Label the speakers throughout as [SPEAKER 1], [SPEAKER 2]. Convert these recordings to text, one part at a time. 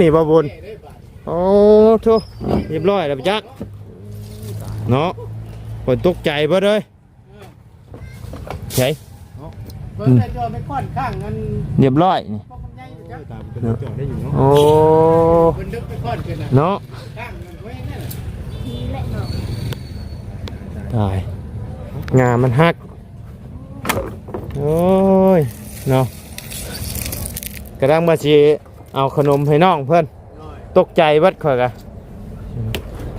[SPEAKER 1] นี่บ่บุญโอ้โธ่เรียบร้อยแล้วจักเนาะคนตกใจเบ่เลยใช่
[SPEAKER 2] เบิ่งแต่จอไปค่อนข้างกัน
[SPEAKER 1] เรียบร้อยนี่
[SPEAKER 2] พวกมันใหญ่อยู่จ้ะ
[SPEAKER 3] ตามเป็นจอดได้อยู่เนาะ
[SPEAKER 1] โอ้
[SPEAKER 2] เพิ่นดึกไปค่อนกันน่ะ
[SPEAKER 1] เนาะ
[SPEAKER 2] ข้างกันไว้นั่นน่ะ
[SPEAKER 4] นี่แหละเนาะ
[SPEAKER 1] ตายงามันหักโอ้ยเนาะกระดังมาชี เอาขนมให้น้องเพื่อนตกใจเบัดข่อยกะ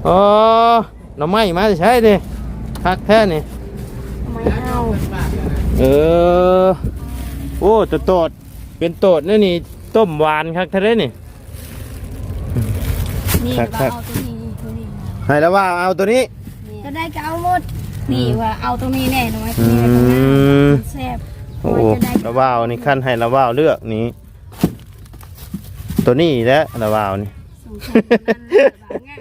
[SPEAKER 1] โอ้หน่อไม้มาใช้ดิคักแท้นี่
[SPEAKER 4] ทำไมเอา
[SPEAKER 1] เออโอ้ตัวโตดเป็นโตดนี่นี่ต้มหวานคักแท้เลยนี่
[SPEAKER 4] นี่
[SPEAKER 1] ครั
[SPEAKER 4] ว่า
[SPEAKER 1] บครับ
[SPEAKER 4] เอาตัวนี้ตัวนี้
[SPEAKER 1] ให้แล้วว่าเอาตัวนี้
[SPEAKER 4] จะได้ก็เอาหมดนี่ว่าเอาตรงนี้แน่นอน
[SPEAKER 1] อื
[SPEAKER 4] นี่ตรงนั้น
[SPEAKER 1] ม
[SPEAKER 4] แซ่บ
[SPEAKER 1] โอ้
[SPEAKER 4] ว่าจะได้
[SPEAKER 1] ระว่าวนี่ขั้นให้ระว่าวเลือกนี้ ตัวนี้แหละระว่าวนี่
[SPEAKER 4] สงสัยตัวนั้นแหละว่าง่าย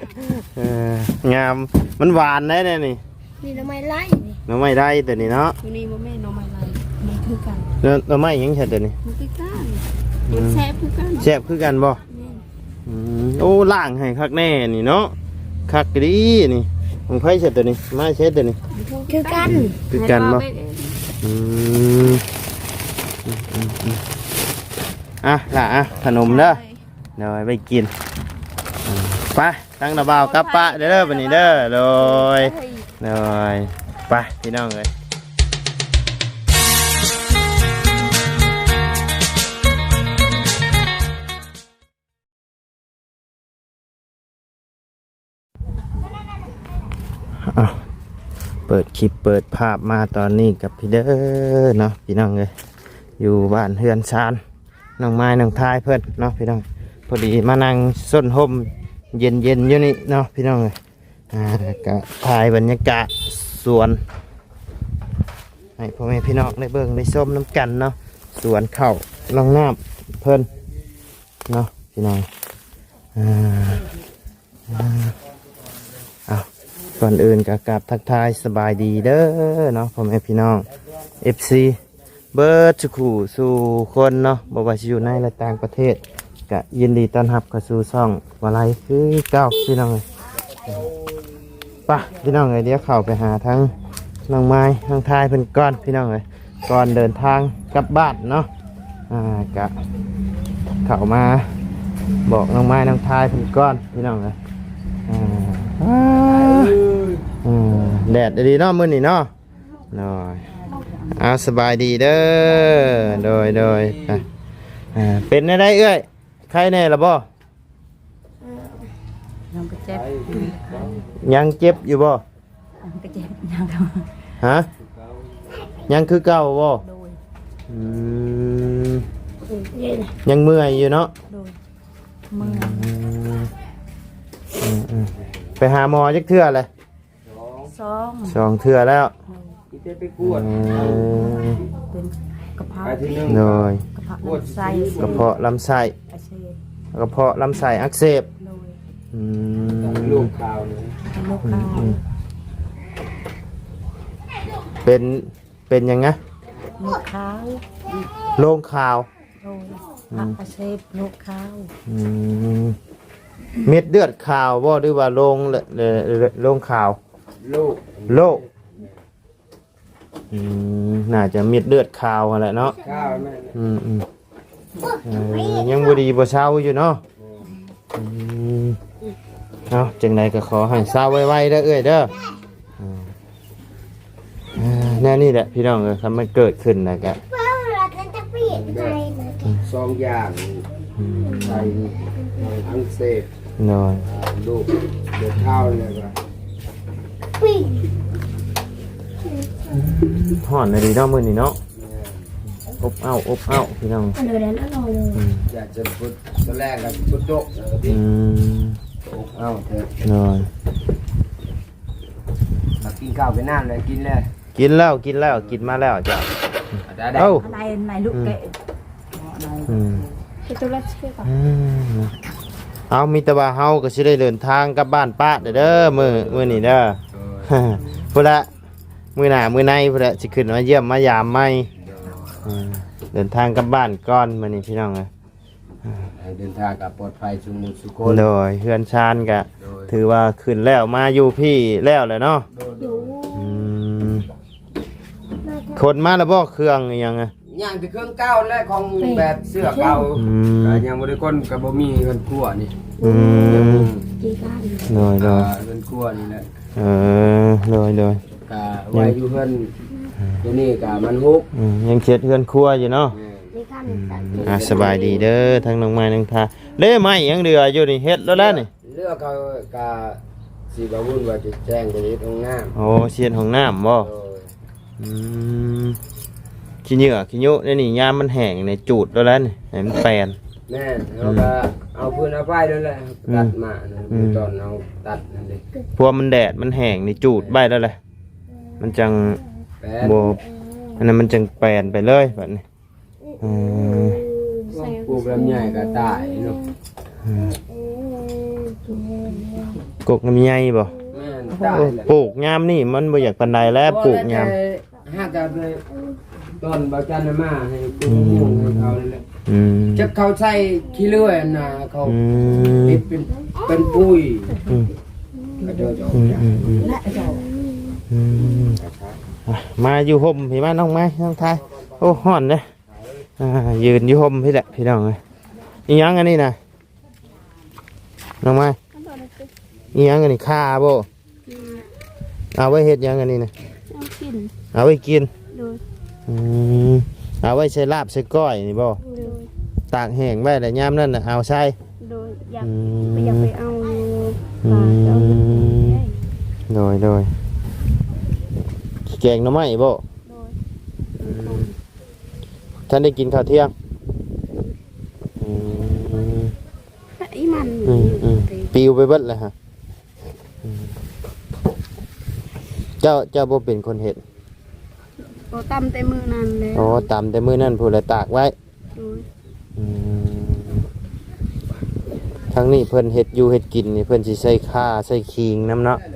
[SPEAKER 1] เอองามมันหวานได้แน่นี่
[SPEAKER 4] นี่ทำไมไล่นี่
[SPEAKER 1] หน้ำไม้ได้ตัวนี้เนาะ
[SPEAKER 4] ตัวนี้บ่แม่นเอาไม้ไล่นี่คือกัน
[SPEAKER 1] แล้วหน้ำไม้ยังใช่ตัวนี้
[SPEAKER 4] มันคือกันมันแซ่บคือกัน
[SPEAKER 1] แซ่บคือกันบ่
[SPEAKER 4] นี่
[SPEAKER 1] อืมโอ้ล่างให้คักแน่นี่เนาะคักดีนี่ของไผใช่ตัวนี้ไม้ใช่ตัวนี้
[SPEAKER 4] คือกัน
[SPEAKER 1] คือกันบ่
[SPEAKER 4] ให้เราไป
[SPEAKER 1] อืมอืมอืมอืมอะล่ะอะขนมเด้อ เดี๋ยวไปกินไปตั้งระเบาวกับปะเด้อบันนี้เด้อโดย
[SPEAKER 4] เฮ้ย
[SPEAKER 1] เลยไปพี่น้องเลยอะเปิดคลิปเปิดภาพมาตอนนี้กับพี่เด้อเนาะพี่น้องเลยอยู่บ้านเฮือนซานน้องไม้น้องทายเพื่อนเนาะพี่น้อง พอดีมานั่งส้นห่มเย็นเย็นอยู่นี่เนาะพี่น้องเลยอ่าก็ถ่ายบรรยากาศสวนให้พ่อแม่พี่น้องได้เบิ่งได้ส้มน้ำกันเนาะสวนเข่าลองน้ำเพิ่นเนาะพี่น้องอ่าเอาก่อนอื่นก็กราบทักทายสบายดีเด้อเนาะพ่อแม่พี่น้อง FC เบิร์ดสุขูสู่คนเนาะบ่ว่าสิอยู่ในและต่างประเทศ ก็ยินดีต้อนรับเข้าสู่ช่องวาไลคือเก้าพี่น้องเอ้ยป่ะพี่น้องเลยเดี๋ยวเข้าไปหาทั้งน้องไม้น้งทายเพิ่นก้อนพี่น้องเลยก่อนเดินทางกลับบ้านเนาะอ่ากะเข้ามาบอกน้องไม้น้องทายเพิ่นก้อนพี่น้องเลยอ่าอ่าแดดดีเนาะมื้อนี้เนาะหน่อยเอาสบายดีเด้อโดยโดยไปอ่าเป็นได้ได้เอ้ย ใครแน่ละบ่
[SPEAKER 5] ยังก็เจ็บ
[SPEAKER 1] ยังเจ็บอยู่บ่
[SPEAKER 5] ยังก็เจ็บยังก็
[SPEAKER 1] ฮะยังคือเก่าบ่
[SPEAKER 5] โดย
[SPEAKER 1] อืมยังเมื่อยอยู่เนาะ
[SPEAKER 5] โดยมือ
[SPEAKER 1] อืมอืมอืมไปหาหมอจักเทื่อเลย
[SPEAKER 5] สอง
[SPEAKER 1] สองเทื่อแล้ว
[SPEAKER 3] ที่จะไปกวด
[SPEAKER 1] อืม
[SPEAKER 5] เป็นกระเพาะ
[SPEAKER 3] ไปที่หนึ่ง
[SPEAKER 1] โดย
[SPEAKER 5] กระเพาะลำไส้
[SPEAKER 1] กระเพาะลำไส้
[SPEAKER 5] อาเชน
[SPEAKER 1] กระเพาะลำไส้อักเสบ
[SPEAKER 5] โดย
[SPEAKER 1] อื
[SPEAKER 3] ลู
[SPEAKER 1] ม
[SPEAKER 3] กข่าวเนี่ย
[SPEAKER 5] เป็นโรคเกา
[SPEAKER 1] เป็นเป็นยังไง
[SPEAKER 5] โรคขาว
[SPEAKER 1] โรงข่าว
[SPEAKER 5] โดยอักอาเชนโรคขาว
[SPEAKER 1] อืมเม็ดเลือดขาวบ่หรือว่าโรงเลเลเลโรงข่าว
[SPEAKER 3] ลูก
[SPEAKER 1] โลกอืมน่าจะเม็ดเลือดขาวหั่นแหละเนาะ
[SPEAKER 3] ข้าวแม่
[SPEAKER 1] อืมอืมเอ่อยัง บ่ดีบ่เช้าอยู่เนาะอืมเอาจังไดก็ขอให้เช้าไวๆเด้อเอ้ยเด้ออ่าอ่าแน่นี่แหละพี่น้องเอ้ยครับมันเกิดขึ้นนะกะ
[SPEAKER 3] สองอย่างไทยอังเศษ
[SPEAKER 1] นอน
[SPEAKER 3] ลูกเดือดข้าวเลยว่ะ
[SPEAKER 1] ฮ้อนเลยดีเนาะมื้อนี้เนาะ อบอ้าวอบอ้าวพี่น้อง
[SPEAKER 4] เดี๋ยวนั้นอร่อยเลย
[SPEAKER 3] อยากจะพุดตอนแรกก็พุดโตะแล้วก็ดิ
[SPEAKER 1] อืม
[SPEAKER 3] เอ้าเถอะ
[SPEAKER 1] นอน
[SPEAKER 3] มากินข้าวไปนานเลยกินเลย
[SPEAKER 1] กินแล้วกินแล้วกินมาแล้วจ้ะ
[SPEAKER 3] ได้ได้
[SPEAKER 1] เอ้า
[SPEAKER 5] อะไรในลูกเกะใน
[SPEAKER 1] อืม
[SPEAKER 4] เป็นตัวรัสเซียก่อน
[SPEAKER 1] อืมเอามีแต่ว่าเฮาก็สิได้เดินทางกลับบ้านป้าเด้อเด้อมื้อมื้อนี้เด้อ พุ่นละมื้อหน้ามื้อในพุ่นละสิขึ้นมาเยี่ยมมายามใหม่อืม เดินทางกลับบ้านก่อนมื้อนี้พี่น้องเอ้ย
[SPEAKER 3] ให้เดินทางกับปลอดภัยสุขมุสุขคน
[SPEAKER 1] โดยเฮือนชานก็
[SPEAKER 3] โดย
[SPEAKER 1] ถือว่าขึ้นแล้วมาอยู่พี่แล้วแหละเนาะ
[SPEAKER 4] อยู่
[SPEAKER 1] อืมคนมาแล้วบ่เครื่องอิหยังอะ
[SPEAKER 3] ย่างที่เครื่องเก่าและของแบบเสื้อเก่า
[SPEAKER 1] อืม
[SPEAKER 3] ก็ยังบ่ได้คนก็บ่มีเงินครัวนี่
[SPEAKER 1] อืม
[SPEAKER 4] จีกัน
[SPEAKER 1] โดยโด
[SPEAKER 3] ก็
[SPEAKER 1] ย
[SPEAKER 3] เงินครัวนี่แหละ
[SPEAKER 1] เออโดยโดย
[SPEAKER 3] ก็ไว้อยู่เพิ่น ตัวนี้ก็มันฮุก
[SPEAKER 1] อืมยังเช็ดเฮือนครัวอยู่เนาะ
[SPEAKER 4] จีกันตัด
[SPEAKER 1] อะสบายดีเด้อทั้งน้องไม้น้องทาเล่ไม้ยังเดืออยู่นี่เฮ็ดแล้วแล้วนี่
[SPEAKER 3] เลือกเขาก็สิบ่วุ่นว่าจะแจ้งไปที่ตรงน้ำ
[SPEAKER 1] โอ้เชียนของน้ำบ่
[SPEAKER 3] โดย
[SPEAKER 1] อืมขี้เหงื่อขี้ยุนี่นี่ยามมันแห้งในจูดแล้วแล้วนี่ให้มันแปลน
[SPEAKER 3] แม่นเราก็เอาพื้นเอาไฟนั่นแหละตัดมานั่น
[SPEAKER 1] อืม
[SPEAKER 3] ตอนเอาตัดนั่นเลย
[SPEAKER 1] พวมันแดดมันแห้งในจูดใบแล้วแหละมันจัง
[SPEAKER 3] แปะ
[SPEAKER 1] บ่อันนั้นมันจังแปลนไปเลยแบบนี้อืม
[SPEAKER 3] ปลูกลำใหญ่ก็ตายเนาะ
[SPEAKER 1] กกน้ำใยบ่
[SPEAKER 3] แม่นตายแหละ
[SPEAKER 1] ปลูกยามนี่มันบ่อยากปานใดแล้วปลูกยาม
[SPEAKER 3] ห้ากับเลยต้นบาจันทร์มาให้ปลูกม่วงให้เขาเลยแหละ
[SPEAKER 1] อืม
[SPEAKER 3] จะเขาใส่ขี้เลื่อยนะเขา
[SPEAKER 1] อืม
[SPEAKER 3] เป็นเป็นเป็นปุ้ย
[SPEAKER 1] อืม
[SPEAKER 3] ก็เดินออก
[SPEAKER 1] อืม
[SPEAKER 3] จาก
[SPEAKER 1] อืมอืม
[SPEAKER 5] และเจ้า
[SPEAKER 1] อืมอะ มาอยู่ห่มพี่มาน้องไม้น้องทายโอ้ฮ้อนเด้อ่ายืนอยู่ห่มพี่แหละพี่น้องเอ้ยอีหยังอันนี้น่ะน้องไม้อีหยังอันนี้ข้าบ่เอาไว้เฮ็ดหยังอันนี้น่ะ
[SPEAKER 4] เอากิน
[SPEAKER 1] เอาไว้กิน
[SPEAKER 4] โดย
[SPEAKER 1] อืมเอาไว้ใช้ลาบใช้ก้อยนี่บ่
[SPEAKER 4] โดย
[SPEAKER 1] ตากแห้งไว้แล้วยามนั้นน่ะเอาใช้
[SPEAKER 4] โดยอยาก
[SPEAKER 1] อื
[SPEAKER 4] ไปอยาก
[SPEAKER 1] ม
[SPEAKER 4] ไปเอา
[SPEAKER 1] อื
[SPEAKER 4] ปลาจะเอาเงินไปได้
[SPEAKER 1] โดยโดย แกงหน่อไม้บ่
[SPEAKER 4] โดย
[SPEAKER 1] ท่านได้กินข้าวเที่ยงอืม
[SPEAKER 4] ไอ้มัน
[SPEAKER 1] อืมอืมปิวไปเบิดเลยฮะอืมเจ้าเจ้าบ่เป็นคนเห็ด
[SPEAKER 4] โอ้ตำแต่มือนั่นแล้ว
[SPEAKER 1] อ๋อตามแต่มื้อนั้นผู้ละตากไว้
[SPEAKER 4] โดย
[SPEAKER 1] อืมทั้งนี้เพิ่นเฮ็ดอยู่เฮ็ดกินนี่เพิ่นสิใส่ข่าใส่ขิงน้ำเนาะ
[SPEAKER 4] โดย
[SPEAKER 1] อืม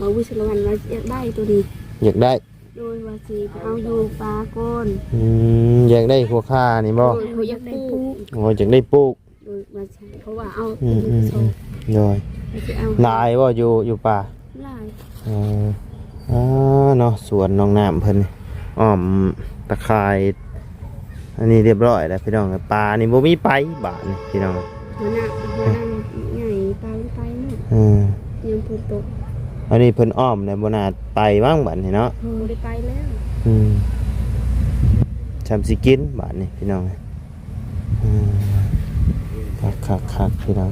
[SPEAKER 4] มาวิศวกรว่าอยากได้ตัวนี้
[SPEAKER 1] อยากได้
[SPEAKER 4] โดยว่าสิไปเอาอยู่ปลาก้น
[SPEAKER 1] อืมอยากได้หัวข่านี่บ่
[SPEAKER 4] โดยเขาอยากได้ปู
[SPEAKER 1] โอ้อยากได้ปลูก
[SPEAKER 4] โดยว่าสิเพราะว่าเอา
[SPEAKER 1] อืม
[SPEAKER 4] ตัว
[SPEAKER 1] อื
[SPEAKER 4] นี้
[SPEAKER 1] ม
[SPEAKER 4] โซ
[SPEAKER 1] อืมโดย
[SPEAKER 4] ไปสิเอา
[SPEAKER 1] ลายบ่อยู่อยู่ป่า
[SPEAKER 4] ลาย
[SPEAKER 1] เอออ่าเนาะสวนน้องน้ำเพิ่นนี่อ้อมตะไคร้อันนี้เรียบร้อยแล้วพี่น้องปลานี่บ่มีไปบาทนี่พี่น้อง
[SPEAKER 4] หัวหน้าหัวหน้าใหญ่ตายไปหมด
[SPEAKER 1] เออ
[SPEAKER 4] ยังพูดตก
[SPEAKER 1] อันนี้เพิ่นอ้อมในบ่น่าไปบ้างบัดนี่เนาะ
[SPEAKER 4] โอ้ได้ไปแล้ว
[SPEAKER 1] อืมชำสิกินบาทนี่พี่น้องอืมคักคักคักพี่น้อง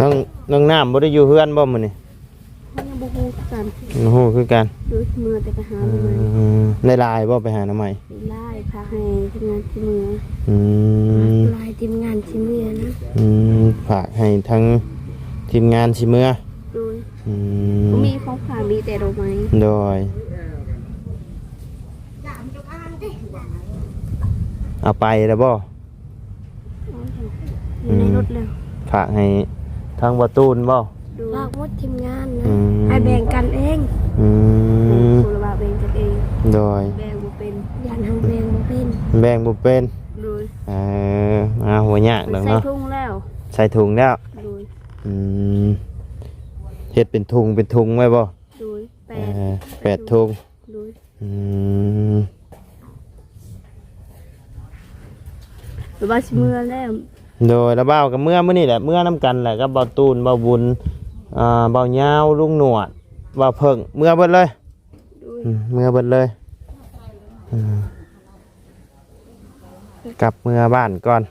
[SPEAKER 1] น้องน้องน้ำบ่ได้อยู่เฮือนบ่มื้อนี่
[SPEAKER 4] เขายังบูฮูกัน
[SPEAKER 1] โอ้โหคือกัน
[SPEAKER 4] โดยมือแต่ไปหา
[SPEAKER 1] อื
[SPEAKER 4] เงิน
[SPEAKER 1] มในลายบ่ไปหาหน้ำใหม่
[SPEAKER 4] ไล่พาให้ทีมงานที่มือ
[SPEAKER 1] อืม
[SPEAKER 4] ไล่ทีมงานที่มือนะ
[SPEAKER 1] อืมฝากให้ทั้งทีมงานชิเมื่อ
[SPEAKER 4] โดย
[SPEAKER 1] อืม
[SPEAKER 4] มีของฝากมีแต่ดอกไม้
[SPEAKER 1] โดย เอาไปแล้วบ่
[SPEAKER 4] อยู่ในรถแล้ว
[SPEAKER 1] ฝากให้ทางประตูนบ่
[SPEAKER 4] ดูฝากหมดทีมงานนะ
[SPEAKER 1] อืม
[SPEAKER 4] ให้แบ่งกันเอง
[SPEAKER 1] อืม
[SPEAKER 4] คนละบาทแบ่งกันเอง
[SPEAKER 1] โดย
[SPEAKER 4] แบ่งบ่เป็นยันทางแบ่งบ่เป็น
[SPEAKER 1] แบ่งบ่เป็น
[SPEAKER 4] โดย
[SPEAKER 1] เออมาหัวยากดอก
[SPEAKER 4] ใส่
[SPEAKER 1] เนาะ
[SPEAKER 4] ทุ่งแล้ว
[SPEAKER 1] ใส่ถุงแล้ว
[SPEAKER 4] โดย
[SPEAKER 1] อืม เฮ็ดเป็นถุงเป็นถุงไว้บ่
[SPEAKER 4] โดยแป
[SPEAKER 1] เอ
[SPEAKER 4] ด
[SPEAKER 1] อแปดถุง
[SPEAKER 4] โดย
[SPEAKER 1] อืม
[SPEAKER 4] หรือว่าชิมือแล้ว
[SPEAKER 1] โดยระเบ้ากับเมื่อมื้อนี่แหละเมื่อน้ำกันแหละกับเบาตูนเบาบุญอ่าเบายาวลุงหนวดเบาเพิ่งเมื่อเบิดเลย
[SPEAKER 4] โดย
[SPEAKER 1] อืมเมื่อเบิดเลยอืมกลับเมื่อบ้านก่อน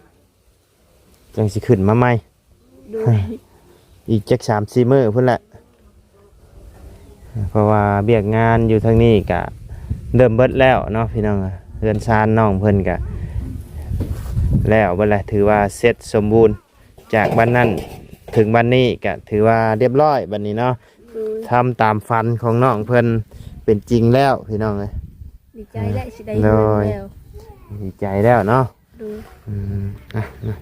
[SPEAKER 1] จังสิขึ้นมาใหม่
[SPEAKER 4] โดย
[SPEAKER 1] อีกจักสามสี่มื้อพุ่นแหละ เพราะว่าเบียกงานอยู่ทางนี้กะเริ่มเบิดแล้วเนาะพี่น้องอะเรือนชานน้องเพิ่นกะแล้วเบิดแหละถือว่าเสร็จสมบูรณ์จากบ้านนั้นถึงบ้านนี้กะถือว่าเรียบร้อยบัดนี้เนาะ
[SPEAKER 4] โดย
[SPEAKER 1] ทำตามฝันของน้องเพิ่นเป็นจริงแล้วพี่น้องเลย
[SPEAKER 4] ดีใจและสิได้
[SPEAKER 1] โด
[SPEAKER 4] เงิน
[SPEAKER 1] ย
[SPEAKER 4] แล้ว
[SPEAKER 1] ดีใจแล้วเนาะ
[SPEAKER 4] โดย
[SPEAKER 1] อืมอะนะ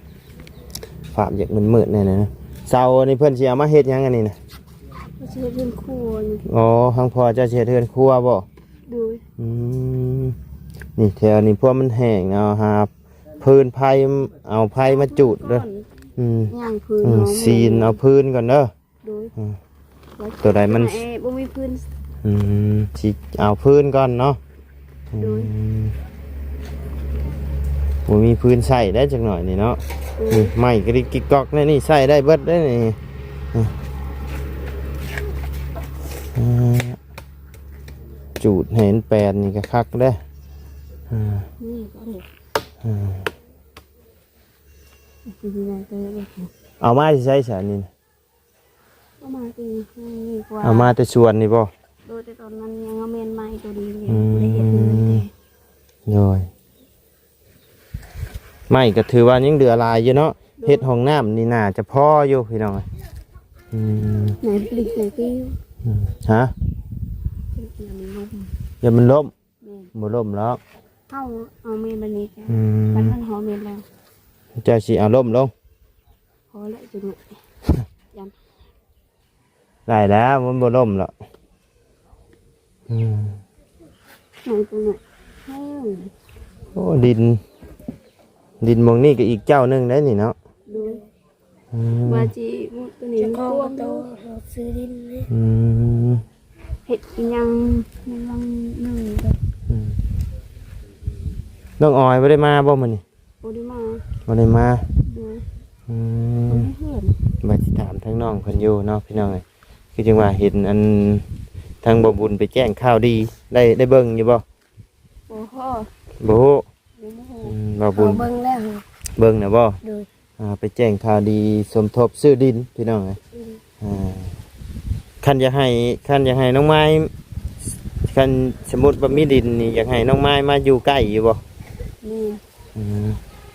[SPEAKER 1] ฝาบอยากมันมืดๆแน่ๆนะเสาอันนี้เพิ่นสิเอามาเฮ็ดหยังอันนี้นะ
[SPEAKER 4] ว่าสิ เฮ็ดเรื่องครัวนี่
[SPEAKER 1] อ๋อทางพอเจะเฮ็ดเฮือนครัวบ่
[SPEAKER 4] โดย
[SPEAKER 1] อืมนี่แถวนี้พวกมันแห้งเอาหาพื้นไผ่เอาไผ่มาจุดเด้ออืม
[SPEAKER 4] ย่างพื้น
[SPEAKER 1] อืม
[SPEAKER 4] เนาะ
[SPEAKER 1] ซีนเอาพื้นก่อนเด้อ
[SPEAKER 4] โดย
[SPEAKER 1] ตัวใดมัน
[SPEAKER 4] เอ้บ่มีพื้น
[SPEAKER 1] อืมสิเอาพื้นก่อนเนาะอื
[SPEAKER 4] โดย
[SPEAKER 1] มบ่มีพื้นใส่ได้จักหน่อยนี่เนาะนี่ไม้กริกกิกกอกนี่นี่ใส่ได้เบิดได้นี่อะอ่า จูดเห็นแปดนี่ก็คักได้ออ่า
[SPEAKER 4] นี่ก็เด็ก
[SPEAKER 1] อ่า
[SPEAKER 4] คือไงตัวเล็ก
[SPEAKER 1] เอามาที่ใช้สานี่นะ
[SPEAKER 4] ก็มาตีนี่กว่า
[SPEAKER 1] เอามาแต่ชวนนี่บ่
[SPEAKER 4] โดยแต่ตอนนั้นยังเอาเมนใหม่ตัวนี้เลย
[SPEAKER 1] อืม
[SPEAKER 4] ได้เห็นเงินแต่
[SPEAKER 1] โดยไม่ก็ถือว่ายังเดือหลายอยู่เนาะเฮ็ดห้องน้ำนี่น่าจะพออยู่พี่น้องเอ้ยอืม
[SPEAKER 4] ไหนปลิกไหนกิ้ว
[SPEAKER 1] อืม ฮะ
[SPEAKER 4] ยังมีลม
[SPEAKER 1] อย่ามันล่ม
[SPEAKER 4] แม่
[SPEAKER 1] บ่ล่มแล้ว
[SPEAKER 4] เข้าเอาเมนบันนี้จ้ะ
[SPEAKER 1] อืม
[SPEAKER 4] บันมันหอเมนแล้ว
[SPEAKER 1] เจ้าสิเอาล่มลง
[SPEAKER 4] พอแล้วจังเลยยัน
[SPEAKER 1] ได้แล้วมันบ่ล่มแล้วอืม
[SPEAKER 4] หน่อยตัวหน่อยให้
[SPEAKER 1] โอ้ดิน ดินหมองนี่ก็อีกเจ้าหนึงได้นี่เนาะ
[SPEAKER 4] ดู
[SPEAKER 1] อืม
[SPEAKER 4] ว่าจีมุตัวนี้มันกว้างดู
[SPEAKER 5] ซื้อดินเลย
[SPEAKER 1] อืม
[SPEAKER 4] เห็ดอีหยังยังหนึ่งแบบ
[SPEAKER 1] อืมน้องออยบ่ได้มาบ่มื้อนี้
[SPEAKER 4] โอดิมา
[SPEAKER 1] บ่ได้มา
[SPEAKER 4] ดู
[SPEAKER 1] อื
[SPEAKER 4] มัน
[SPEAKER 1] ม
[SPEAKER 4] ไม่เห็น
[SPEAKER 1] มาสิถามทั้งน้องเพิ่นอยู่เนาะพี่น้องเอ้ยคือจังว่าเห็นอันทางบ่บุญไปแจ้งข่าวดีได้ได้เบิ่งอยู่บ่
[SPEAKER 4] โอ้โห
[SPEAKER 1] บ่ฮู้
[SPEAKER 4] ยังไม่เห็น
[SPEAKER 1] อืมบ่บุญ
[SPEAKER 5] เบิ่งแล้ว
[SPEAKER 1] เบิ่งน่ะบ่
[SPEAKER 5] โดย
[SPEAKER 1] อ่า ไปแจ้งข่าวดีสมทบซื้อดินพี่น้องเอ้ยอ่าคันอยากให้คันอยากให้น้องไม้คันสมมุติว่ามีดินนี่อยากให้น้องไม้มาอยู่ใกล้อยู่บ่
[SPEAKER 4] นี่
[SPEAKER 1] อืม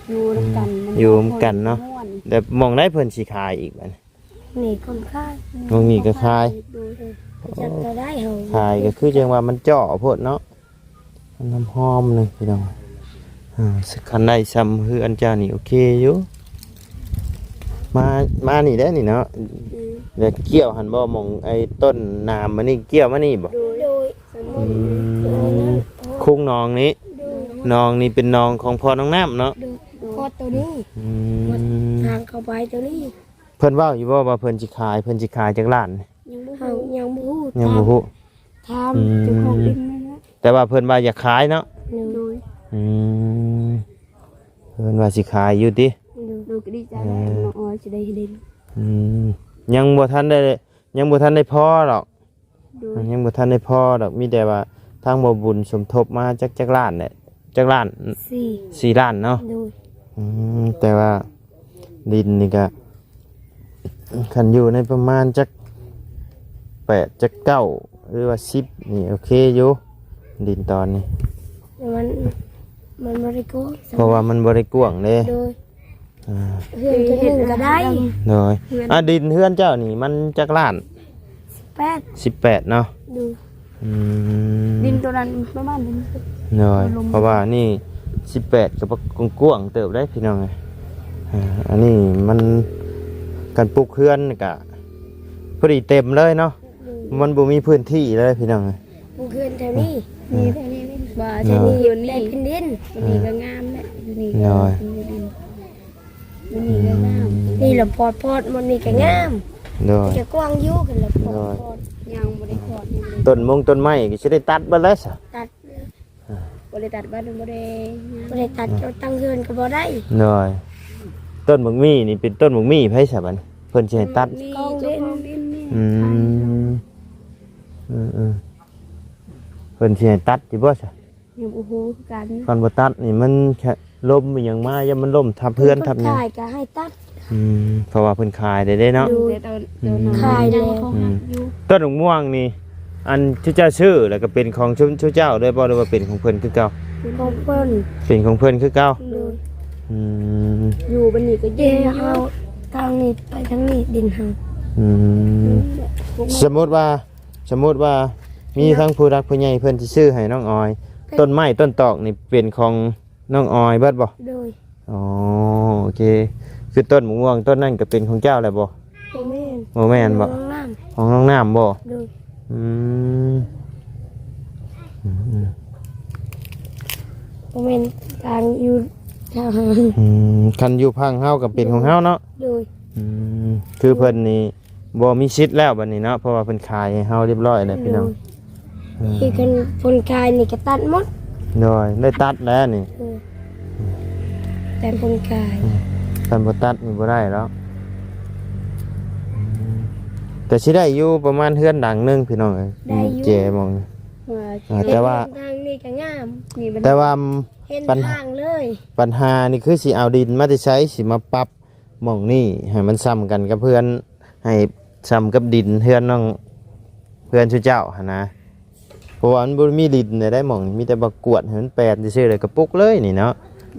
[SPEAKER 4] อยู่ร่วมกันมั
[SPEAKER 1] อยู่ร่วมกันเนาะ
[SPEAKER 4] ม่ว
[SPEAKER 1] แต่มองได้เพิ่นสิขายอีกบัดนี้
[SPEAKER 5] นี่คนค่าย
[SPEAKER 1] มองนี่ก็ขาย
[SPEAKER 4] ดู
[SPEAKER 5] จับตัวได้เหรอ
[SPEAKER 1] ขายก็คือจังว่ามันเจาะโพดเนาะมันน้ำหอมหนึงพี่น้องอ่าสักคันได้ซ้ำคืออันเจ้านี่โอเคอยู่ มามานี่ได้อนี่เนาะ
[SPEAKER 4] อืม
[SPEAKER 1] เดี๋ยวเกี่ยวหันบ่มองไอ้ต้นนามมันนี่เกี่ยวมานี่บ่
[SPEAKER 4] ดู
[SPEAKER 5] โดย
[SPEAKER 4] สมม
[SPEAKER 1] อื
[SPEAKER 4] ติ
[SPEAKER 1] มคุ้งนองนี้นองนี่เป็นนองของพ่อน้องน้ำเนาะ
[SPEAKER 5] ดูโคตรตัวนี้
[SPEAKER 1] อืม
[SPEAKER 5] ทางเข้าไปตัวนี้
[SPEAKER 1] เพิ่นเว้าอยู่บ่ว่าเพิ่นสิขายเพิ่นสิขายจากร้าน
[SPEAKER 4] ยังบ่
[SPEAKER 5] เฮายังบ่ฮู้
[SPEAKER 1] ยังบ่ฮู้
[SPEAKER 5] ถาม
[SPEAKER 1] อื
[SPEAKER 4] เจ้าของ
[SPEAKER 1] ม
[SPEAKER 4] ดินนั่นแหละ
[SPEAKER 1] แต่ว่าเพิ่นว่าอยากขายเนาะ
[SPEAKER 4] ดู
[SPEAKER 1] อืมเพิ่นว่าสิขายอยู่ติ
[SPEAKER 4] ดูดูก็ดีใจแล้วน้องออยจะได้ดิน
[SPEAKER 1] อืมยังบ่ทันได้ยังบ่ทันได้พอหรอก
[SPEAKER 4] ดู
[SPEAKER 1] ยังบ่ทันได้พอดอกมีแต่ว่าทางบ่บุญสมทบมาจักจักล้านเนี่ยจักล้าน
[SPEAKER 5] สี่
[SPEAKER 1] สี่ล้านเนาะ
[SPEAKER 5] โดย
[SPEAKER 1] อืมแต่ว่าดินนี่ก็คันอยู่ในประมาณจักแปดจักเก้าหรือว่าสิบนี่โอเคอยู่ดินตอนนี้
[SPEAKER 5] มันมันบ่ได้โกง
[SPEAKER 1] เพราะว่ามันบริกวางเลย
[SPEAKER 5] โดย
[SPEAKER 1] อ่า
[SPEAKER 5] เพื่อนจะหนึ่งก็ได้
[SPEAKER 1] เลยอะดินเฮือนเจ้านี่มันจักล้าน
[SPEAKER 5] แปด
[SPEAKER 1] สิบแปดเนาะ
[SPEAKER 5] ดู
[SPEAKER 1] อืม
[SPEAKER 4] ดินตัวนั้นประมาณดิน
[SPEAKER 1] เลยเพราะว่านี่สิบแปดกับกวางๆเติบได้พี่น้องไงอ่าอันนี้มันการปลูกเฮือนนี่กะพอดีเต็มเลยเนาะมันบ่มีพื้นที่เลยพี่น้องไง
[SPEAKER 5] เพื่อนแถวนี้
[SPEAKER 4] นี่แค่นี้นี่ว่า
[SPEAKER 1] เน
[SPEAKER 4] ใช่
[SPEAKER 1] อะ
[SPEAKER 4] นี่อยู่นี่
[SPEAKER 5] ได้เป็นดิน
[SPEAKER 4] ตัวนี้ก็งามแหละตัวนี้
[SPEAKER 1] เน
[SPEAKER 4] ก็
[SPEAKER 1] อะ
[SPEAKER 4] ตัวนี้ ก็งาม
[SPEAKER 5] นี่แหละพอดพอดมันนี่ก็งาม
[SPEAKER 1] โดย
[SPEAKER 5] จะกว้างอยู่กันละพอด
[SPEAKER 1] โดย
[SPEAKER 5] พอด
[SPEAKER 4] ยังบ่ได้ขอดยังบ่ได้
[SPEAKER 1] ต้นมงต้นไม้ก็จะได้ตัดไปแล้วสะ
[SPEAKER 5] ตัด
[SPEAKER 4] บ่ได้ตัดบ้านบ่ได้
[SPEAKER 5] บ่ได้ตัดเอาตั้งเฮือนก็บ่ได้
[SPEAKER 1] โดยต้นบักมี่นี่เป็นต้นบักมี่ไผสะบันเพิ่นสิให้ตัด
[SPEAKER 4] นี่เจ้าของดินนี่
[SPEAKER 1] อืมอืมอืมเพิ่นสิให้ตัดอยู่บ่ซะ
[SPEAKER 4] ยังบ่ฮู้คือกัน
[SPEAKER 1] ก่อนบ่ตัดนี่มันแค่ ลมอหย่างมาอย่ามันล่มทับเพื่อนทับหยัง
[SPEAKER 5] ขายก็ให้ตัด
[SPEAKER 1] อืมเพราะว่าเพิ่นขายได้เด้เนาะ
[SPEAKER 4] ดูแต่ตอนเดี๋ยวนั้น
[SPEAKER 5] ขายแล้ว
[SPEAKER 4] เขาหักอยู่
[SPEAKER 1] ต้นมะม่วงนี่อันที่เจ้าชื่อแล้วก็เป็นของชุมชุเจ้าด้วยบ่หรือว่าเป็นของเพิ่นคือเก่า
[SPEAKER 5] ของเพิ่น
[SPEAKER 1] เป็นของเพิ่นคือเก่า
[SPEAKER 5] ดู
[SPEAKER 1] อืม
[SPEAKER 4] อยู่บันนี้ก็
[SPEAKER 5] เดี๋
[SPEAKER 4] เย็
[SPEAKER 5] ย
[SPEAKER 4] น
[SPEAKER 5] ว
[SPEAKER 4] อยู่
[SPEAKER 5] เฮาทางนี้ไปทางนี้ดินเฮา
[SPEAKER 1] อืมสมมุติว่าสมมุติว่ามีทั้งผู้รักผู้ใหญ่เพิ่นสิซื้อให้น้องออย ต้นไม้ต้นตอกนี่เป็นของ น้องออยเบิดบ่
[SPEAKER 5] โดย
[SPEAKER 1] อ๋อโอเค คือต้นมะม่วงต้นนั่นก็เป็นของเจ้าแหละบ่
[SPEAKER 5] บ่แม่น
[SPEAKER 1] บ่แม่นบ่
[SPEAKER 5] น้องน้
[SPEAKER 1] ของน้องน้ำบ่ำ
[SPEAKER 5] โดย
[SPEAKER 1] อืมอืมอืม
[SPEAKER 5] บ่แม่นกลางอยู่ทางหาง
[SPEAKER 1] อืมคันอยู่พังเฮากับเป็นของเฮาเนาะ
[SPEAKER 5] โดย
[SPEAKER 1] อืมคือเพิ่นนี่บ่มีชิดแล้วบัดนี้เนาะเพราะว่าเพิ่นขายให้เฮาเรียบร้อยแล้วพี่น้อง
[SPEAKER 5] ที่กันคนกายนี่ก็ตัดหมด
[SPEAKER 1] โดยได้ตัดแล้วนี่
[SPEAKER 5] เออแต่คนกาย
[SPEAKER 1] คันบ่ตัดนี่บ่ได้แล้วอืมแต่สิได้อยู่ประมาณเฮือนหลังหนึงพี่น้องเอ้ยเจมอง
[SPEAKER 5] ว่า
[SPEAKER 1] อ่าแต่ว่า
[SPEAKER 5] ทางนี้ก็งาม
[SPEAKER 4] นี่มัน
[SPEAKER 1] แต่ว่า
[SPEAKER 5] เห็น
[SPEAKER 1] ปัญหา
[SPEAKER 5] ทางเลย
[SPEAKER 1] ปัญหานี่คือสิเอาดินมาที่ใช้สิมาปรับหม่องนี่ให้มันซ้ำกันกับเพื่อนให้ซ้ำกับดินเพื่อนน้องเพื่อนชื่อเจ้าหนนะ เพราะว่ามันบ่มีดินเนี่ยได้หม่องนี่มีแต่บักกวดให้มันแปลนซื่อๆเลยกระปุกเลยนี่เนาะ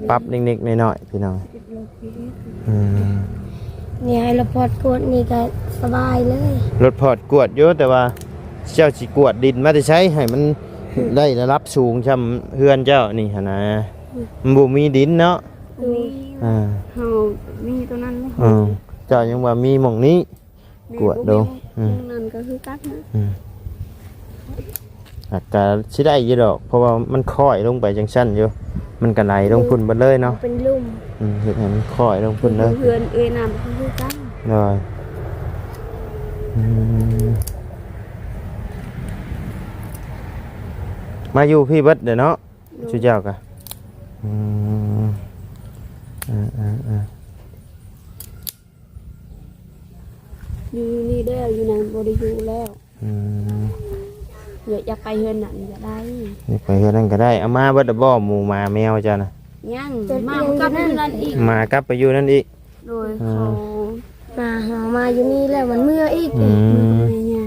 [SPEAKER 1] ปรับเล็กๆน้อยๆพี่น้องอืม
[SPEAKER 5] นี่ให้ละพอดกดนี่ก็สบายเลย
[SPEAKER 1] รถพอดกวดอยู่แต่ว่าเจ้าสิกวดดินมาที่ใช้ให้มันได้ระดับสูงช่ำเพื่อนเจ้านี่หนนะมันบ่มีดินเนาะ
[SPEAKER 4] มี
[SPEAKER 1] อ่า
[SPEAKER 4] เฮามีตัวนั้นไหม
[SPEAKER 1] อืมเจ้ายังว่ามีหม่องนี้กวดดูอืม
[SPEAKER 4] นั่นก็คือกัดนะ
[SPEAKER 1] อาจจะชิได้อยี่ดอก เพราะว่ามันค่อยลงไปจังสั้นอยู่ มันก็ไหลลงพุ่นไปเลยเนาะ
[SPEAKER 5] เป็นลุ่ม
[SPEAKER 1] อืมเห็นให้มันค่อยลงพุ่นเลย
[SPEAKER 4] เพื่อนเอ้ยนำก็คือกัน
[SPEAKER 1] เลยอืมมาอยู่พี่เบิดเดี๋ยวเนาะชูเจ้ากะอืมอ่าอ่าอ่า
[SPEAKER 4] อยู่นี่เด้ออยู่นั่นบ่ได้อยู่แล้ว
[SPEAKER 1] อืม
[SPEAKER 4] อยากอยากไปเฮือนนั่นก็ได้
[SPEAKER 1] นี่ไปเฮือนนั่นก็ได้เอามาเบิดเดอบ่หมูหมาแมวจ้านะ
[SPEAKER 4] ยังมามันกับเฮือนนั่นอีก
[SPEAKER 1] หมากลับไปอยู่นั่นอีก
[SPEAKER 4] โดยเขา
[SPEAKER 5] มาหามาอยู่นี่แล้วมันเมื่ออีก
[SPEAKER 1] อืม
[SPEAKER 4] เนี่ย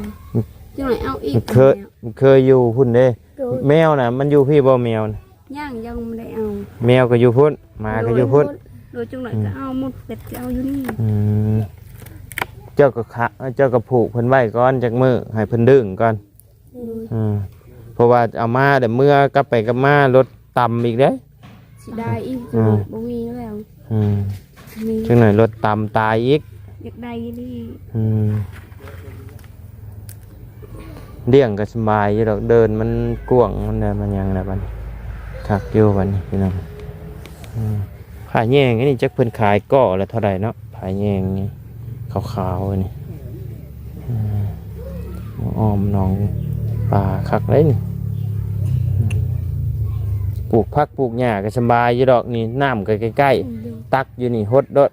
[SPEAKER 4] จังไหนเอาอีก
[SPEAKER 1] เคยเคยอยู่พุ่นเด้
[SPEAKER 5] โดย
[SPEAKER 1] แมวน่ะ มันอยู่พี่บ่แมวน่ะ
[SPEAKER 4] ย่างยังไม่ได้เอา
[SPEAKER 1] แมวก็อยู่พุ่นหมาก็อยู่พุ่น
[SPEAKER 4] โดยจังไหนก็เอาหมดเป็ดจะเอาอยู่นี่
[SPEAKER 1] อืมเจ้าก็ขะเจ้าก็ผูกเพิ่นไว้ก่อนจักมือให้เพิ่นดึงก่อน อืมเพราะว่าเอามาเดี๋ยวเมื่อกลับไปกลับมารถต่ำอีกเด้
[SPEAKER 4] สิได้อีก
[SPEAKER 1] อืม
[SPEAKER 4] บ่มีแล้ว
[SPEAKER 1] อืม
[SPEAKER 4] มี
[SPEAKER 1] จังหน่อยรถต่ำตายอีก
[SPEAKER 4] อยากได้นี่
[SPEAKER 1] อืมเลี้ยงก็สบายอยู่ดอกเดินมันกว้างมันน่ะมันหยังน่ะบัดนี้คักอยู่บัดนี้พี่น้องอืมผาแยงอันนี้จักเพิ่นขายก่อละเท่าใดเนาะผาแยงนี่ขาวๆอันนี่อืมอ้อมหนอง ป่าคักเลยนี่อืมปลูกผักปลูกหญ้าก็สบายอยู่ดอกนี่น้ำก็ใกล้ๆตักอยู่นี่ฮดดด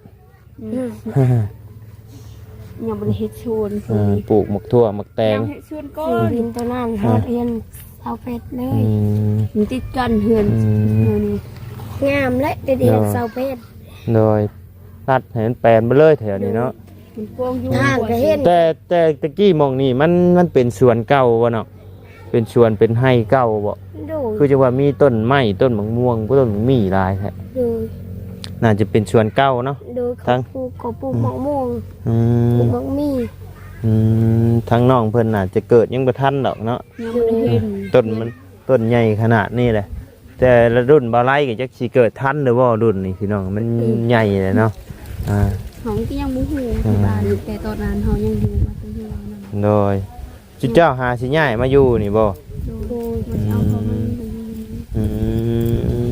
[SPEAKER 4] ยังบ่ได้เฮ็ดชวน
[SPEAKER 1] เออปลูกหมกทั่วหมกแตง
[SPEAKER 4] ยังเฮ็ดชวนก่อ
[SPEAKER 5] ที่
[SPEAKER 4] น
[SPEAKER 5] ดินตัวนั้นฮอดเฮียนเสาเป็ดเล
[SPEAKER 1] อื
[SPEAKER 5] ย
[SPEAKER 1] ม
[SPEAKER 4] มันติดกันเฮือน
[SPEAKER 1] อืม
[SPEAKER 4] เฮือนนี่
[SPEAKER 5] งามและเดียวเสาเป็ด
[SPEAKER 1] โดยตัดเห็นแปลนไปเลยแถวนี้เนาะ
[SPEAKER 4] มันกว้างอยู่
[SPEAKER 5] ทางก็เห็น
[SPEAKER 1] แต่แต่ตะกี้หมองนี่มันมันเป็นสวนเก่าวะเนาะ เป็นสวนเป็นไร่เก่าบ่
[SPEAKER 5] ดู
[SPEAKER 1] คือจะว่ามีต้นไม้ต้นมะม่วงก็ต้นมีหลายแท้
[SPEAKER 5] ดู
[SPEAKER 1] น่าจะเป็นสวนเก่าเนาะ
[SPEAKER 5] ดู
[SPEAKER 1] ทั้
[SPEAKER 5] เขา
[SPEAKER 1] ง
[SPEAKER 5] ปลูกเขาปลูกมะม่วง
[SPEAKER 1] อื
[SPEAKER 5] ปลู
[SPEAKER 1] ม
[SPEAKER 5] กมะมี
[SPEAKER 1] อืมทางน้องเพิ่นน่าจะเกิดยังบ่ทันดอกเนาะ
[SPEAKER 4] ยังบ่ได้เห็น
[SPEAKER 1] ต้นมันต้นใหญ่ขนาดนี้แหละ แต่ละรุ่นบ่ไล่ก็จักสิเกิดทันหรือบ่รุ่นนี่พี่น้องมันใหญ่เลยเนาะอ่า
[SPEAKER 4] เขาก็ยังบ่ฮู้ที่บ้านแต่ตอนนั้นเฮายังอยู่ว่าเป็นเฮือนนั่น
[SPEAKER 1] โดย จุเจ้าหาสิย้ายมาอยู่นี่บ่
[SPEAKER 4] โดยมันเอาเขามาไปอยู่
[SPEAKER 1] อื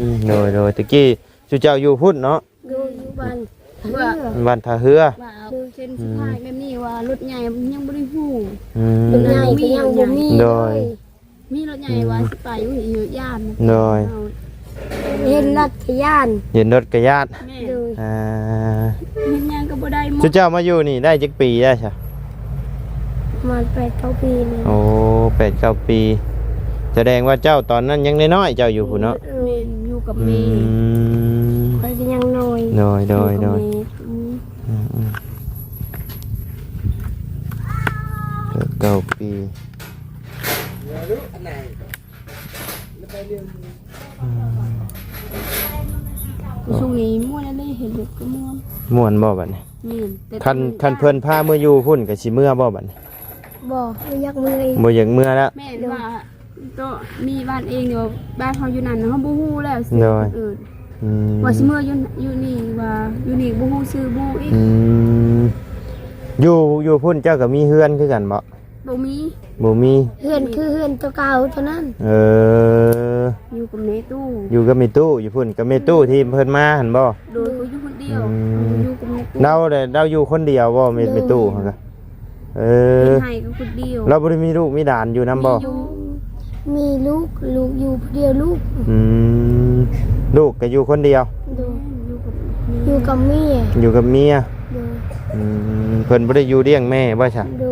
[SPEAKER 1] มโดยโดยตะกี้จุเจ้าอยู่พุ่นเนาะ
[SPEAKER 5] ดูอยู่บ้าน
[SPEAKER 4] ว่า
[SPEAKER 1] บ้านท่าเฮือ
[SPEAKER 4] ว่าเอาเส้นสุดท้ายแบบนี้ว่ารถใหญ่มันยังบ่ได้ฮู้
[SPEAKER 1] อืม
[SPEAKER 5] เป็นใหญ่ก็ยังบ่มี
[SPEAKER 1] โดย
[SPEAKER 4] มีรถใหญ่ว่าสิไปอยู่อยู่ย่าน
[SPEAKER 1] โดย
[SPEAKER 4] เอา
[SPEAKER 5] เห็นนักขยาน
[SPEAKER 1] เห็นรถกระยาด
[SPEAKER 4] แม่
[SPEAKER 5] ดู
[SPEAKER 1] อ่า
[SPEAKER 4] เฮ็ดหยังก็บ่ได้หม
[SPEAKER 1] จุ
[SPEAKER 4] ด
[SPEAKER 1] เจ้ามาอยู่นี่ได้จักปีได้ใช่
[SPEAKER 5] มาแปดเก้าปีนี่
[SPEAKER 1] โอ้แปดเก้าปี แสดงว่าเจ้าตอนนั้นยังน้อยๆเจ้าอยู่พุ่นเนาะ
[SPEAKER 5] เอ
[SPEAKER 4] แม่
[SPEAKER 5] อ
[SPEAKER 4] อยู่กับ
[SPEAKER 1] อื
[SPEAKER 4] แม่
[SPEAKER 1] ม
[SPEAKER 5] คอยก็ยังน้อย
[SPEAKER 1] โดยโดยโดย
[SPEAKER 4] อยู่กับแม่อืม
[SPEAKER 1] อืมอืมแปดเก้าปี
[SPEAKER 4] ช่วงนี้ม่วนแล้วได้เห็นเด็กก็ม่วน
[SPEAKER 1] ม่วนบ่บัดนี้
[SPEAKER 4] แม่นแต่
[SPEAKER 1] คันคันเพิ่นพาเมื่ออยู่พุ่นก็สิเมื่อบ่บัดนี้
[SPEAKER 5] บอกไม่อยากมืออีก
[SPEAKER 1] บ่อยากเมื่อแล้ว
[SPEAKER 4] แม่นว่าก็มีบ้านเองเดี๋ยวบ้านเฮาอยู่นั่นเฮาบ่ฮู้แล้วสิ
[SPEAKER 1] โดย
[SPEAKER 4] คนอื่น
[SPEAKER 1] อืม
[SPEAKER 4] ว่าสิเมื่ออยู่อยู่นี่ว่าอยู่นี่บ่ฮู้ชื่อบ่อีก
[SPEAKER 1] อืมอยู่อยู่พุ่นเจ้าก็มีเฮือนคือกันบ่
[SPEAKER 4] บ่มี
[SPEAKER 1] บ่มี
[SPEAKER 5] เฮือนคือเฮือนตัวเก่าเท่านั้น
[SPEAKER 1] เออ
[SPEAKER 4] อยู่กับแม่ตู้
[SPEAKER 1] อยู่กับมีตู้อยู่พุ่นกับมีตู้ที่เพิ่นมาหั่นบ่
[SPEAKER 4] โดยเขาอยู่คนเดียว
[SPEAKER 1] อืม
[SPEAKER 4] อยู่กับแม่ตู้
[SPEAKER 1] เราเด้เราอยู่คนเดียวบ่มีมีตู้หั่นก็ เออ
[SPEAKER 4] เป็นไห้ก็คนเดียว
[SPEAKER 1] เราบ่ได้มีลูกมีหลานอยู่นํบ่
[SPEAKER 4] มีอยู่
[SPEAKER 5] มีลูกลูกอยู่ผู้เดียวลูก
[SPEAKER 1] อืมลูกก็อยู่คนเดียว
[SPEAKER 5] ดู
[SPEAKER 4] อยู่กับแม่
[SPEAKER 5] อยู่กับเมีย
[SPEAKER 1] อยู่กับเมีย
[SPEAKER 5] ดู
[SPEAKER 1] อืมเพิ่นบ่ได้อยู่เลี้ยงแม่บ่ใช่
[SPEAKER 5] ดู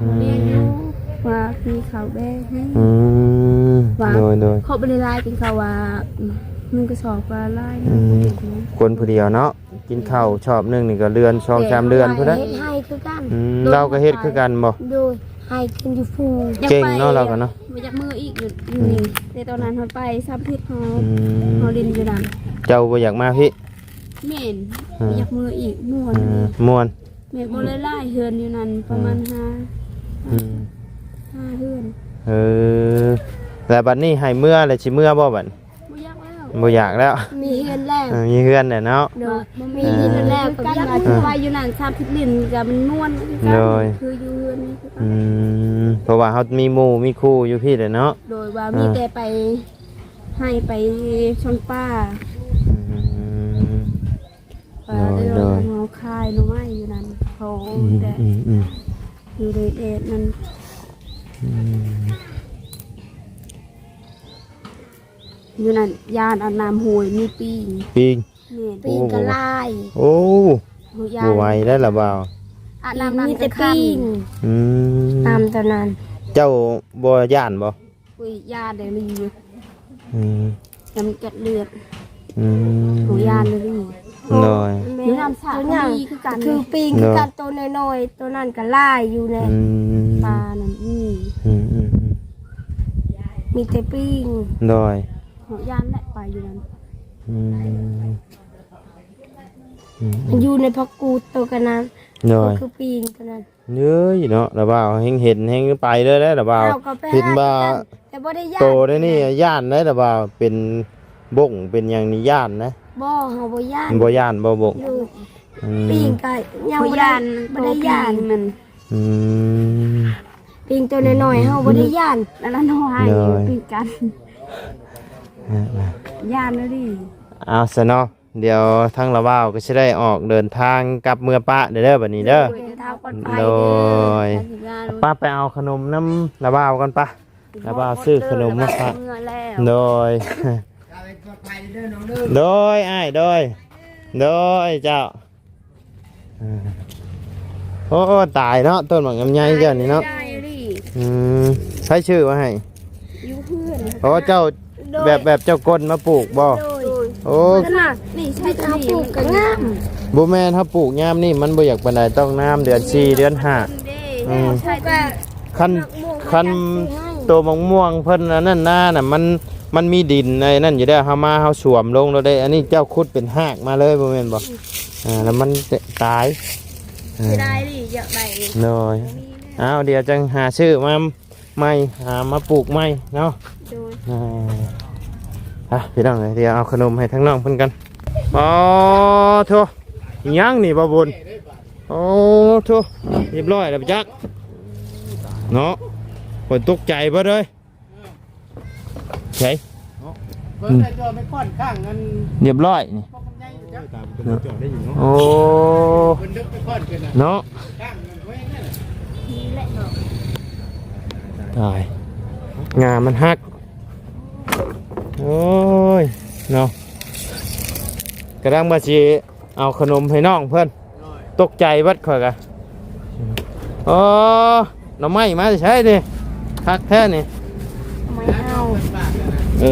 [SPEAKER 1] อื
[SPEAKER 4] เรียนอ
[SPEAKER 1] ม
[SPEAKER 4] ยู่ว่ามีข่าวแบ่ให้
[SPEAKER 1] อืม
[SPEAKER 4] ว่า
[SPEAKER 1] โดยโดย
[SPEAKER 4] เขาไปในไลน์กินข้าวว่าอืมมึงก็สอบว่าไล่
[SPEAKER 1] อืม คนผู้เดียวเนาะ กินข้าวชอบหนึงนี่ก็เดือนสองสามเดือนพุ่นนะ
[SPEAKER 5] เฮ็ดให้คือกัน
[SPEAKER 1] อืมเราก็เฮ็ดคือกันบ่
[SPEAKER 5] ดูให้ขึ้นอยู่ฟู
[SPEAKER 1] เก่งเนาะเราก็เนาะ
[SPEAKER 4] มาจากมืออีกอยู่นี่แต่ตอนนั้นเขาไปซับพิษเขา
[SPEAKER 1] อืม
[SPEAKER 4] เขาเรียนอยู่นั่น
[SPEAKER 1] เจ้าบ่อยากมาพี่
[SPEAKER 4] เมน
[SPEAKER 1] อืม
[SPEAKER 4] มาจากมืออีกม่วน
[SPEAKER 1] อืมม่วน
[SPEAKER 4] เมนโบเลยไล่เฮือนอยู่นั่นประมาณห้า
[SPEAKER 1] อืม
[SPEAKER 4] ห้าเฮือน
[SPEAKER 1] เออแล้วบัดนี้ให้เมื่อแล้วสิเมื่อบ่บัด
[SPEAKER 4] ไม่ยากแล้ว
[SPEAKER 1] บ่อยากแล้ว
[SPEAKER 5] มีเฮือนแรก
[SPEAKER 1] เออมีเฮือนแหละเนาะ
[SPEAKER 5] ดู
[SPEAKER 4] บ่
[SPEAKER 5] มีเฮือนแรก
[SPEAKER 4] กั
[SPEAKER 5] กับ
[SPEAKER 4] น
[SPEAKER 5] ยั
[SPEAKER 4] มากคือว่าอยู่นั่นซับพิษลินกับมันม่วนคือกัน
[SPEAKER 1] เลย
[SPEAKER 4] คืออยู่เฮือนนี่คือกัน
[SPEAKER 1] อืมเพราะว่าเฮามีหมู่มีคู่อยู่พี่แหละเนาะ
[SPEAKER 4] โดยว่ามีแต่ไปให้ไปชนป้า
[SPEAKER 1] อืม
[SPEAKER 4] ป้าได้
[SPEAKER 1] โด
[SPEAKER 4] ร
[SPEAKER 1] ย
[SPEAKER 4] เงาคายหน่อไม้อยู่นั่นเขา
[SPEAKER 1] อืม
[SPEAKER 4] แต่
[SPEAKER 1] อืมอืม
[SPEAKER 4] อยู่ในเอ็ดนั่นอ ยู่นั่นยานเอาน้ำหวยมีปีง
[SPEAKER 1] ปิง
[SPEAKER 4] เม่น
[SPEAKER 5] ปีนกระลาย
[SPEAKER 1] โอ้
[SPEAKER 4] หูยา
[SPEAKER 1] บ่ไหวนได้ละบ่าว
[SPEAKER 4] อาบ
[SPEAKER 5] ปี
[SPEAKER 4] น้ำ
[SPEAKER 5] น
[SPEAKER 4] นั่น
[SPEAKER 5] มี
[SPEAKER 4] ก็
[SPEAKER 5] แต่
[SPEAKER 4] คัน
[SPEAKER 5] ปีน
[SPEAKER 1] อืม
[SPEAKER 5] ตามตอนนั้น
[SPEAKER 1] เจ้าบ่ย่านบ่
[SPEAKER 4] อุ้ยยาเดลีอยู่
[SPEAKER 1] อืม
[SPEAKER 4] จำกัดเลือด
[SPEAKER 1] อืม
[SPEAKER 4] หูยานเดลี
[SPEAKER 1] น้อย
[SPEAKER 4] อยู่น้ำสา
[SPEAKER 5] ตัว
[SPEAKER 4] ก็
[SPEAKER 5] อย่าง
[SPEAKER 4] ดีคือกัน
[SPEAKER 5] คือ
[SPEAKER 4] เลย
[SPEAKER 5] ปีนคือกันตัวน้อยๆตัวนั้นก็ลายอยู่เนี่ย
[SPEAKER 1] อืม
[SPEAKER 4] ปลานั่นนี่
[SPEAKER 1] อืมอืมอืม
[SPEAKER 5] มีแต่ปีน
[SPEAKER 1] น้อย
[SPEAKER 4] หูยานแหละไปอยู่นั่น
[SPEAKER 1] อืมอืม
[SPEAKER 5] มันอยู่ในพักกูดตัวกันนั้น
[SPEAKER 1] น้อย
[SPEAKER 5] ก็คือปีนตัวนั้น
[SPEAKER 1] เย้ยเนาะละบ่าวเฮงเห็นเฮงไปเลยได้ละบ่าว
[SPEAKER 5] เราก็ไป
[SPEAKER 1] เห็น
[SPEAKER 5] หา
[SPEAKER 1] ว่า
[SPEAKER 5] กันแต่บ่ได้ย่าน
[SPEAKER 1] โตได้นี่ย่านได้ละบ่าวเป็นบ่งเป็นอย่างนี้ย่านนะ
[SPEAKER 5] บ่เฮาบ่ย่าน
[SPEAKER 1] บ่ย่านบ่บ่ง
[SPEAKER 5] อยู่
[SPEAKER 1] อื
[SPEAKER 5] ปี
[SPEAKER 1] ม
[SPEAKER 5] นก็ยัง
[SPEAKER 4] หู
[SPEAKER 5] บ่ได้
[SPEAKER 4] ยาน
[SPEAKER 5] บ่ได้ย่าน
[SPEAKER 4] มัน
[SPEAKER 1] อืม
[SPEAKER 5] ปีนตัวน้อยๆเฮาบ่ได้ย่าน
[SPEAKER 4] แล้วนั่นหาย
[SPEAKER 1] เลย
[SPEAKER 4] ปีกัน
[SPEAKER 1] อะ
[SPEAKER 4] ยานเลยดิ
[SPEAKER 1] ๆเอาซะเนาะเดี๋ยวทั้งละบ่าวก็สิได้ออกเดินทางกลับเมื่อปะเด้อเด้อบัดนี้เด้อ
[SPEAKER 5] เดินทางปลอดภัย
[SPEAKER 1] โด
[SPEAKER 5] เด้อย
[SPEAKER 4] ยาน
[SPEAKER 1] ป้าไปเอาขนมน้ำละบ่าวกันปะละบ่าวซื้อขนมมาฝาก
[SPEAKER 4] เมื่อแล้ว
[SPEAKER 1] โดย โดยอ้ายโดย โดยเจ้าอ่าโอ้ตายเนาะต้นหมากลำไยเจ้านี่เนาะ
[SPEAKER 4] ได้ดิ
[SPEAKER 1] อืมใช้ชื่อมาให้
[SPEAKER 4] อยู่เพื่อน
[SPEAKER 1] โอ้เจ้า แบบแบบเจ้าก้นมาปลูกบ่
[SPEAKER 5] โดย
[SPEAKER 1] โอ้
[SPEAKER 5] ขนาด
[SPEAKER 4] นี่ใช่
[SPEAKER 5] ที่เขาปลูกก็งาม
[SPEAKER 1] บ่แม่นถ้าปลูกยามนี่มันบ่อยากปานใดต้องน้ำเดือน4เดือนห้าอืม
[SPEAKER 4] ใช่
[SPEAKER 5] ก็
[SPEAKER 1] คัน
[SPEAKER 5] ม่วง
[SPEAKER 1] คัน
[SPEAKER 5] ก็จัดซื้อให้
[SPEAKER 1] ตัวมะม่วงเพิ่นอันนั่นน่าน่ะมันมันมีดินในนั่นอยู่ได้วเฮามาเฮาสวมลงแล้วได้ อันนี้เจ้าขุดเป็นหากมาเลยบ่แม่นบ่อ่าแล้วมันตายอ่า
[SPEAKER 4] ไม่ได้ดิอยากได้
[SPEAKER 1] น้อยเอาเดี๋ยวจังหาชื่อมาใหม่หามาปลูกใหม่เนาะ
[SPEAKER 4] โดย
[SPEAKER 1] อ่าอะพี่น้องเอ้ยเดี๋ยวเอาขนมให้ทั้งน้องเพิ่นกันอ๋อโถอิหยังนี่บ่บุญโอ้โถเรียบร้อยแล้วพี่จักเนาะฝนตกใจเบ่เลยใช่
[SPEAKER 2] เบิ่งแต่จอไปค่อนข้างกัน
[SPEAKER 1] เรียบร้อยนี่
[SPEAKER 2] พวกมันใหญ่อยู่จัก
[SPEAKER 1] โอ้
[SPEAKER 2] เพิ่นดึกไปค่อนกันน่ะ
[SPEAKER 1] เนาะ
[SPEAKER 2] ข้างมันไว้นั่นน่ะ
[SPEAKER 4] นี่แหละเนาะ
[SPEAKER 1] ตายงามันหัก โอ้ยเนาะกระดังมาชีเอาขนมให้น้องเพื่อน
[SPEAKER 2] น้อย
[SPEAKER 1] ตกใจวัดข่อยกะโอ้หน่อไม้มาจะใช้ดิคักแท้นี่
[SPEAKER 5] ไม่
[SPEAKER 2] น้า
[SPEAKER 5] เอา
[SPEAKER 2] เพิ่นฝากกันนะ
[SPEAKER 1] เอ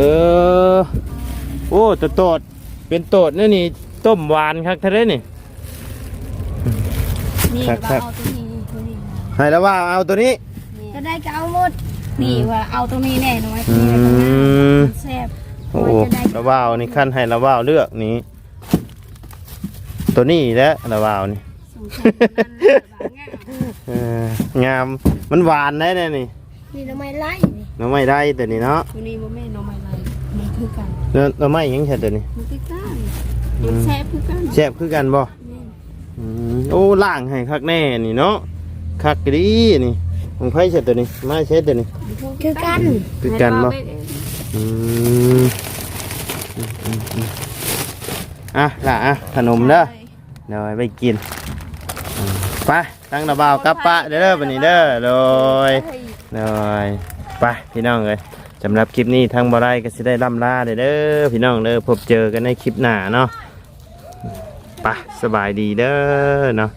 [SPEAKER 1] อโอ้ตัวโตดเป็นโตดนี่นี่ต้มหวานคักแท้เลยนี่
[SPEAKER 4] นี่
[SPEAKER 1] ครั
[SPEAKER 4] ว่า
[SPEAKER 1] บครับ
[SPEAKER 4] เอาตัวนี้ตัวนี้
[SPEAKER 1] ให้แล้วว่าเอาตัวนี้
[SPEAKER 5] จะได้ก็เอาหมด
[SPEAKER 4] นี่ว่าเอาตรงนี้แน่น้อย
[SPEAKER 1] อื
[SPEAKER 4] นี่แล้วก็งาม
[SPEAKER 1] ม
[SPEAKER 4] แซ่บ
[SPEAKER 1] โอ้ระว่าวนี่ขั้นให้ระว่าวเลือกนี้ ตัวนี้แหละระว่าวนี่
[SPEAKER 4] สงสัยตัวนั้นเลยว่างาม
[SPEAKER 1] เอองามมันหวานได้เนี่ยนี่
[SPEAKER 5] นี่ทำไมไล่นี่
[SPEAKER 1] หน้ำไม่ได้ตัวนี้เนาะ
[SPEAKER 4] ตัวนี้บ่แม่นหน่อไม้ไรมันคือกัน
[SPEAKER 1] แล้วหน้ำไม่ยังใช่ตัวนี้
[SPEAKER 4] มันคือกันมันแซ่บคือกัน
[SPEAKER 1] แซ่บคือกันบ่
[SPEAKER 4] แม่น
[SPEAKER 1] อืมโอ้ล่างให้คักแน่นี่เนาะคักดีนี่ ของไพ่เช็ดตัวนี้ไม้เช็ดตัวนี้
[SPEAKER 5] คือกัน
[SPEAKER 1] คือกันบ่
[SPEAKER 4] ให้เราไปเอง
[SPEAKER 1] อืมอืมอืมอืมอะล่ะอะขนมเด้อเดี๋ยวไปกินอืมไปตั้งระเบาวกลับปะเด้อบันนี้เด้อโดยโดยไปพี่น้องเลยสำหรับคลิปนี้ทางบารายก็สิได้ล่ำลาเด้อเด้อพี่น้องเด้อพบเจอกันในคลิปหน้าเนาะไปสบายดีเด้อเนาะ